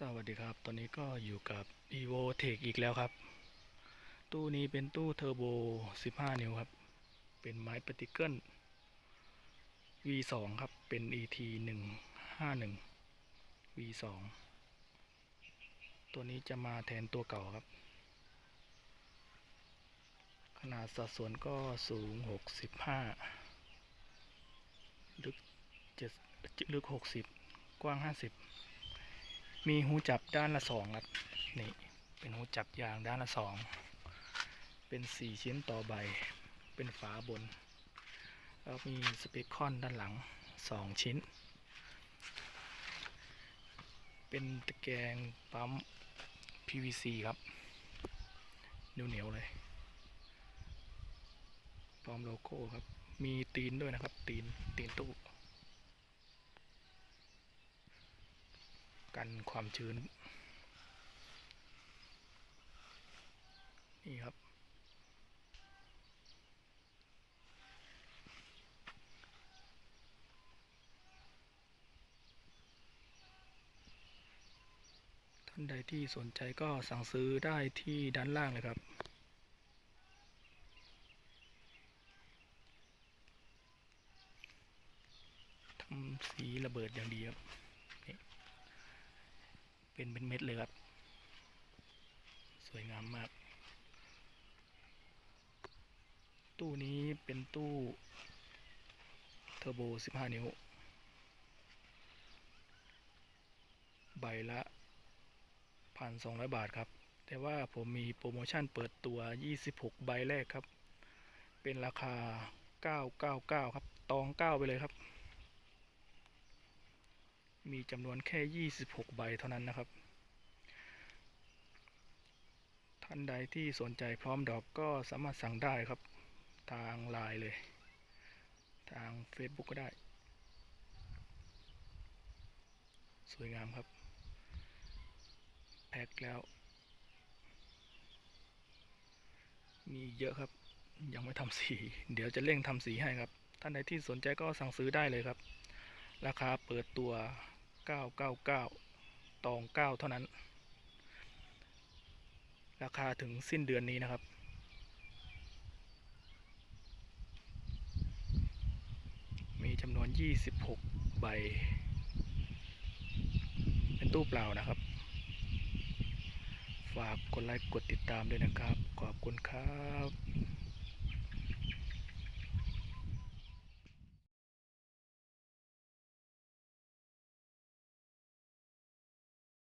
สวัสดีครับ ตอนนี้ก็อยู่กับ evo tech อีกแล้วครับ ตู้นี้เป็นตู้เทอร์โบ 15 นิ้วครับ เป็นไม้ปฏิเกิล V2 ครับ เป็น ET 151 V2 ตัวนี้จะมาแทนตัวเก่าครับ ขนาดสัดส่วนก็สูง 65 ลึก7ลึก 60 กว้าง 50 มีหูจับด้านละสองครับ นี่ เป็นหูจับยางด้านละสอง เป็นสี่ชิ้นต่อใบ เป็นฝาบน แล้วมีสเปคคอนด้านหลังสองชิ้น เป็นตะแกรงปั๊ม PVC ครับเหนียวๆเลยพร้อมโลโก้ครับ มีตีนด้วยนะครับ ตีน ตีนตู้ กันความชื้น นี่ครับ ท่านใดที่สนใจก็สั่งซื้อได้ที่ด้านล่างเลยครับทำสีระเบิดอย่างดีครับ เป็นเป็นเม็ดเลยครับ สวยงามมาก ตู้นี้เป็นตู้เทอร์โบ 15 นิ้ว ใบละ1,200บาทครับ แต่ว่าผมมีโปรโมชั่นเปิดตัว 26 ใบแรกครับ เป็นราคา 999 ครับ ตอง 9 ไปเลยครับ มีจำนวนแค่ 26 ใบเท่านั้นนะครับ ท่านใดที่สนใจพร้อมดอกก็สามารถสั่งได้ครับ ทางไลน์เลย ทาง Facebook ก็ได้ สวยงามครับ แพ็คแล้ว มีเยอะครับ ยังไม่ทำสี เดี๋ยวจะเร่งทำสีให้ครับ ท่านใดที่สนใจก็สั่งซื้อได้เลยครับราคาเปิดตัว 999 ตอง 9 เท่านั้น ราคาถึงสิ้นเดือนนี้นะครับ มีจำนวน 26 ใบ เป็นตู้เปล่านะครับ ฝากกดไลค์กดติดตามด้วยนะครับ ขอบคุณครับ